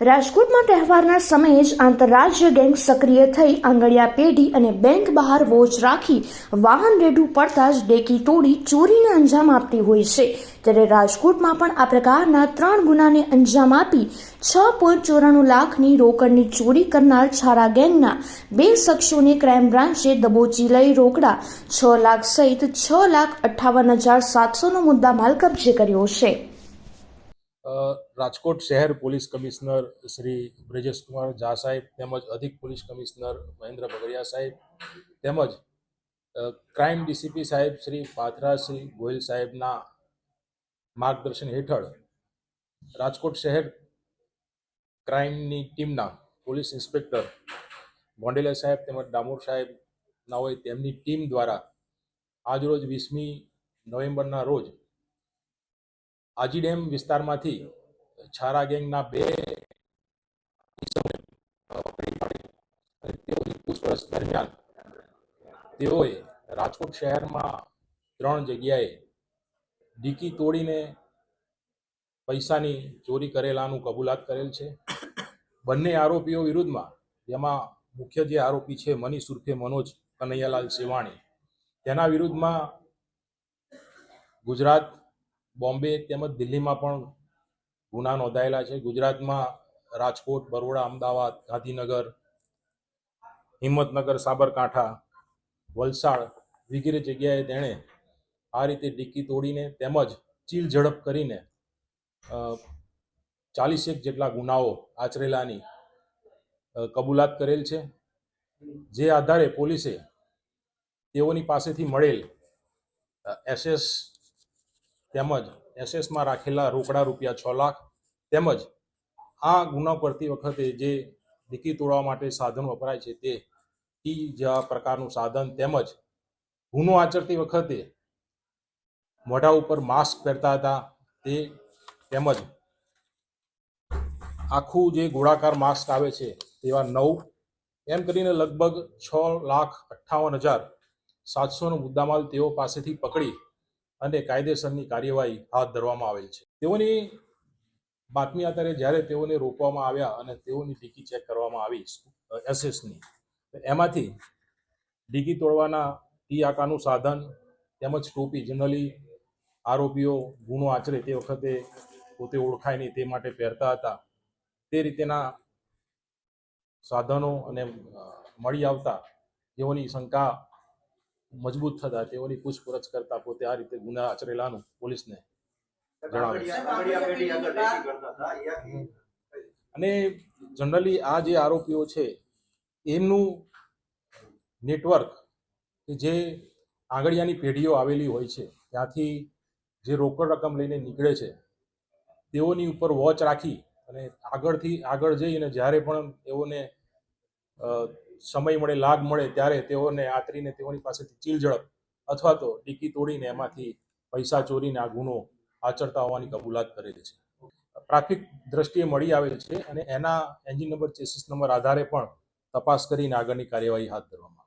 રાજકોટમાં તહેવારના સમયે જ આંતરરાજ્ય ગેંગ સક્રિય થઈ આંગળિયા પેઢી અને બેંક બહાર વોચ રાખી વાહન રેડું પડતા જ ડેકી તોડી ચોરીને અંજામ આપતી હોય છે. ત્યારે રાજકોટમાં પણ આ પ્રકારના ત્રણ ગુનાને અંજામ આપી છ પોઈન્ટ ચોરાણું લાખની રોકડની ચોરી કરનાર છારા ગેંગના બે શખ્સોને ક્રાઇમ બ્રાન્ચે દબોચી લઈ રોકડા. છ લાખ સહિત છ લાખ અઠ્ઠાવન હજાર સાતસોનો મુદ્દામાલ કબજે કર્યો છે. રાજકોટ શહેર પોલીસ કમિશનર શ્રી બ્રજેશકુમાર ઝા સાહેબ તેમજ અધિક પોલીસ કમિશનર મહેન્દ્ર બગડિયા સાહેબ તેમજ ક્રાઇમ ડીસીપી સાહેબ શ્રી પાથરા શ્રી ગોયલ સાહેબના માર્ગદર્શન હેઠળ રાજકોટ શહેર ક્રાઇમની ટીમના પોલીસ ઇન્સ્પેક્ટર ભોંડેલા સાહેબ તેમજ ડામોર સાહેબના હોય તેમની ટીમ દ્વારા આજરોજ વીસમી નવેમ્બરના રોજ આજી ડેમ વિસ્તારમાંથી છારા ગેંગના બે પૂછપરછ દરમિયાન તેઓએ રાજકોટ શહેરમાં ત્રણ જગ્યાએ ડીકી તોડીને પૈસાની ચોરી કરેલાનું કબૂલાત કરેલ છે. બંને આરોપીઓ વિરુદ્ધમાં જેમાં મુખ્ય જે આરોપી છે મની સુરફે મનોજ કનૈયાલાલ સેવાણી તેના વિરુદ્ધમાં ગુજરાત બોમ્બે તેમજ દિલ્હીમાં પણ ગુના નોંધાયેલા છે. ગુજરાતમાં રાજકોટ, બરોડા, અમદાવાદ, ગાંધીનગર, હિંમતનગર, સાબરકાંઠા, વલસાડ વગેરે જગ્યાએ તેણે આ રીતે ડિક્કી તોડીને તેમજ ચીલ ઝડપ કરીને ચાલીસેક જેટલા ગુનાઓ આચરેલાની કબૂલાત કરેલ છે. જે આધારે પોલીસે તેઓની પાસેથી મળેલ એસએસ તેમજ એસએસમાં રાખેલા રોકડા રૂપિયા છ લાખ. તેમજ આ ગુના કરતી વખતે જે ડીકી તોડવા માટે સાધન વપરાય છે તે ટી જેવા પ્રકારનું સાધન તેમજ ગુનો આચરતી વખતે મોઢા ઉપર માસ્ક પહેરતા હતા તે તેમજ આખું જે ગોળાકાર માસ્ક આવે છે તેવા નવ, એમ કરીને લગભગ છ લાખ અઠ્ઠાવન હજાર સાતસોનો મુદ્દામાલ તેઓ પાસેથી પકડી અને કાયદેસરની કાર્યવાહી હાથ ધરવામાં આવેલ છે. તેઓની બાતમી આધારે જ્યારે તેઓને રોકવામાં આવ્યા અને તેઓની ડીકી ચેક કરવામાં આવી, એસએસની એમાંથી ડીકી તોડવાના ટી આકારનું સાધન તેમજ ટોપી જનરલી આરોપીઓ, ગુનો આચરે તે વખતે પોતે ઓળખાય નહીં તે માટે પહેરતા હતા. તે રીતેના સાધનો અને મળી આવતા તેઓની શંકા મજબૂત થતા તેઓની પૂછપરછ કરતા પોતે આ રીતે ગુના આચરેલાનું પોલીસને જણાવે. અને જનરલી આ જે આરોપીઓ છે એમનું નેટવર્ક કે જે આંગળિયાની પેઢીઓ આવેલી હોય છે ત્યાંથી જે રોકડ રકમ લઈને નીકળે છે તેઓની ઉપર વોચ રાખી અને આગળથી આગળ જઈ અને જ્યારે પણ તેઓને અ, સમય મળે લાગ મળે ત્યારે તેઓને આતરીને તેઓની પાસેથી ચીલ ઝડપ અથવા તો ડીકી તોડીને એમાંથી પૈસા ચોરીને આ ગુનો આચરતા હોવાની કબૂલાત કરેલી છે. પ્રાથમિક દ્રષ્ટિએ મળી આવેલ છે અને એના એન્જિન નંબર ચેસિસ નંબર આધારે પણ તપાસ કરીને આગળની કાર્યવાહી હાથ ધરવામાં